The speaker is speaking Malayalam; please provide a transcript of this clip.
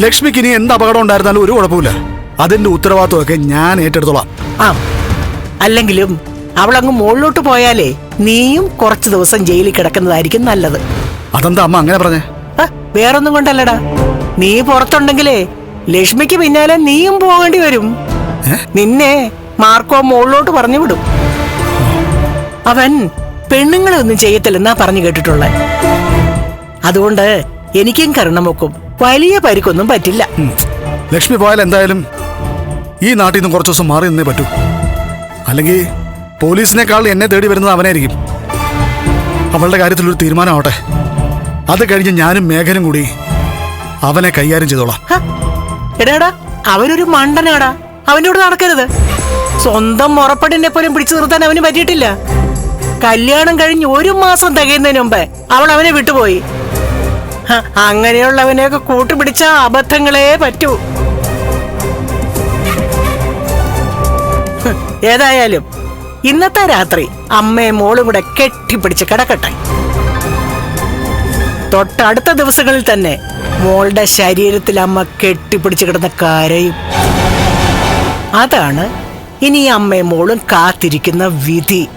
ലക്ഷ്മിക്ക് ഇനി എന്ത് അപകടം ഉണ്ടായിരുന്നാലും ഒരു കുഴപ്പമില്ല അതിന്റെ ഉത്തരവാദിത്വമൊക്കെ ഞാൻ ഏറ്റെടുത്തോളാം. ആ അല്ലെങ്കിലും അവളങ്ങ് മുകളിലോട്ട് പോയാലേ നീയും കുറച്ച് ദിവസം ജയിലിൽ കിടക്കുന്നതായിരിക്കും നല്ലത്. അതെന്താ അമ്മ അങ്ങനെ പറഞ്ഞേ? ആ, വേറൊന്നും കൊണ്ടല്ലടാ. നീ പുറത്തുണ്ടെങ്കിലേ ലക്ഷ്മിക്ക് പിന്നാലെ നീയും പോകേണ്ടി വരും. നിന്നെ മാർക്കോ മുകളിലോട്ട് പറഞ്ഞു വിടും. അവൻ പെണ്ണുങ്ങളെ ഒന്നും ചെയ്യത്തില്ലെന്നാ പറഞ്ഞു കേട്ടിട്ടുള്ളത് അതുകൊണ്ട് എനിക്കും കരണം വെക്കും വലിയ പരിക്കൊന്നും പറ്റില്ല. ലക്ഷ്മി പോയാൽ എന്തായാലും ഈ നാട്ടിൽ നിന്ന് കുറച്ച് ദിവസം മാറി നിന്നേ പറ്റൂ. അല്ലെങ്കിൽ പോലീസിനേക്കാൾ എന്നെ തേടി വരുന്നത് അവനായിരിക്കും. അവളുടെ കാര്യത്തിൽ ഒരു തീരുമാനമാവട്ടെ. അത് കഴിഞ്ഞ് ഞാനും മേഘനും കൂടി അവനെ കൈകാര്യം ചെയ്തോളാം. എടാടാ അവനൊരു മണ്ടനാടാ. അവനോട് നടക്കരുത്. സ്വന്തം മുറപ്പടിനെ പോലും പിടിച്ചു നിർത്താൻ അവന് പറ്റിയിട്ടില്ല. കല്യാണം കഴിഞ്ഞ് ഒരു മാസം തികയുന്നതിന് മുമ്പേ അവൾ അവനെ വിട്ടുപോയി. അങ്ങനെയുള്ളവനെയൊക്കെ കൂട്ടുപിടിച്ച അബദ്ധങ്ങളേ പറ്റൂ. ഏതായാലും ഇന്നത്തെ രാത്രി അമ്മയും മോളും കൂടെ കെട്ടിപ്പിടിച്ച് കിടക്കട്ടെ. തൊട്ടടുത്ത ദിവസങ്ങളിൽ തന്നെ മോളുടെ ശരീരത്തിൽ അമ്മ കെട്ടിപ്പിടിച്ച് കിടന്ന കരയും. അതാണ് ഇനി അമ്മയും മോളും കാത്തിരിക്കുന്ന വിധി.